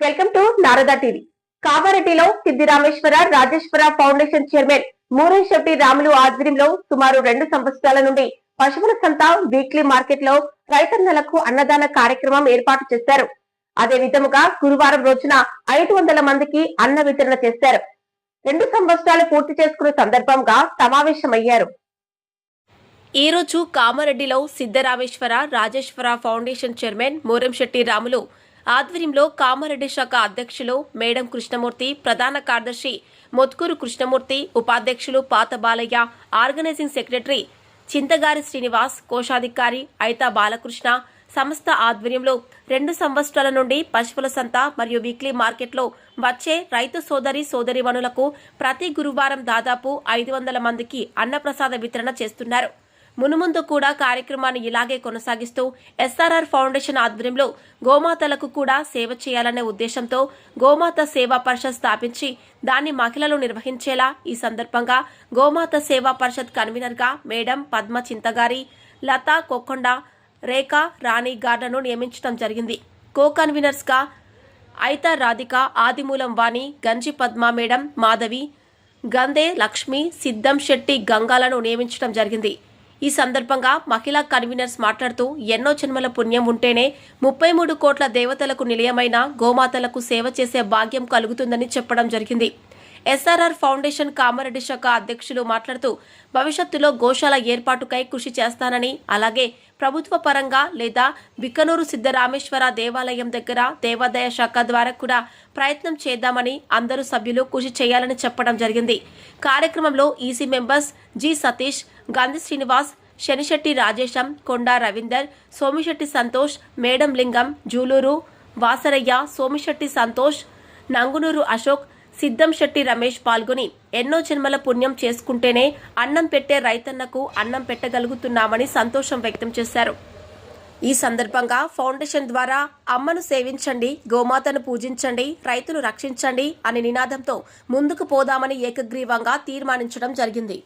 Welcome to Narada TV. కామారెడ్డిలో Siddhi Rameshwara Rajeshwara foundation chairman Moore Shetty Ramulu ఆధ్వర్యంలో సుమారు రెండు సంవత్సరాల నుండి పశువుల సంత వీక్లీ మార్కెట్లో రైతన్నలకు అన్నదాన కార్యక్రమం ఏర్పాటు చేశారు. అదే విధముగా గురువారం రోజున ఐదు వందల మందికి అన్న వితరణ చేశారు. రెండు సంవత్సరాలు పూర్తి చేసుకున్న సందర్భంగా సమావేశమయ్యారు. ఈ రోజు కామారెడ్డిలో సిద్ధరామేశ్వర రాజేశ్వర ఫౌండేషన్ చైర్మన్ మూరంశెట్టి రాములు ఆధ్వర్యంలో కామారెడ్డి శాఖ అధ్యక్షులు మేడం కృష్ణమూర్తి ప్రధాన కార్యదర్శి మొత్కూరు కృష్ణమూర్తి ఉపాధ్యక్షులు పాత బాలయ్య ఆర్గనైజింగ్ సెక్రటరీ చింతగారి శ్రీనివాస్ కోశాధికారి ఐతా బాలకృష్ణ. సంస్థ ఆధ్వర్యంలో రెండు సంవత్సరాల నుండి పశువుల సంత మరియు వీక్లీ మార్కెట్లో వచ్చే రైతు సోదరి సోదరిమణులకు ప్రతి గురువారం దాదాపు ఐదు వందల మందికి అన్నప్రసాద వితరణ చేస్తున్నారు. మునుముందు కూడా కార్యక్రమాన్ని ఇలాగే కొనసాగిస్తూ ఎస్ఆర్ఆర్ ఫౌండేషన్ ఆధ్వర్యంలో గోమాతలకు కూడా సేవ చేయాలనే ఉద్దేశంతో గోమాత సేవా పరిషత్ స్థాపించి దాన్ని మహిళలు నిర్వహించేలా ఈ సందర్భంగా గోమాత సేవా పరిషత్ కన్వీనర్గా మేడం పద్మ చింతగారి లతా కోకొండ రేఖ రాణి గార్డను నియమించడం జరిగింది. కో కన్వీనర్స్గా ఐతా రాధిక ఆదిమూలం వాణి గంజి పద్మ మేడం మాధవి గందే లక్ష్మి సిద్ధం శెట్టి గంగాలను నియమించడం జరిగింది. ఈ సందర్భంగా మహిళా కన్వీనర్స్ మాట్లాడుతూ ఎన్నో జన్మల పుణ్యం ఉంటేనే ముప్పై మూడు కోట్ల దేవతలకు నిలయమైన గోమాతలకు సేవ చేసే భాగ్యం కలుగుతుందని చెప్పడం జరిగింది. ఎస్ఆర్ఆర్ ఫౌండేషన్ కామారెడ్డి శాఖ అధ్యక్షులు మాట్లాడుతూ భవిష్యత్తులో గోశాల ఏర్పాటుకై కృషి చేస్తానని అలాగే ప్రభుత్వ పరంగా లేదా బిక్కనూరు సిద్ధరామేశ్వర దేవాలయం దగ్గర దేవాదాయ శాఖ ద్వారా కూడా ప్రయత్నం చేద్దామని అందరూ సభ్యులు కృషి చేయాలని చెప్పడం జరిగింది. కార్యక్రమంలో EC members G Satish Gandhi Srinivas Shanishetty Rajesham Konda Ravinder Somishetty Santosh Medam Lingam Juluru Vasaraiah Somishetty Santosh Nangunuru Ashok Siddham Shetty Ramesh పాల్గొని ఎన్నో జన్మల పుణ్యం చేసుకుంటేనే అన్నం పెట్టే రైతన్నకు అన్నం పెట్టగలుగుతున్నామని సంతోషం వ్యక్తం చేశారు. ఈ సందర్భంగా ఫౌండేషన్ ద్వారా అమ్మను సేవించండి గోమాతను పూజించండి రైతును రక్షించండి అనే నినాదంతో ముందుకు పోదామని ఏకగ్రీవంగా తీర్మానించడం జరిగింది.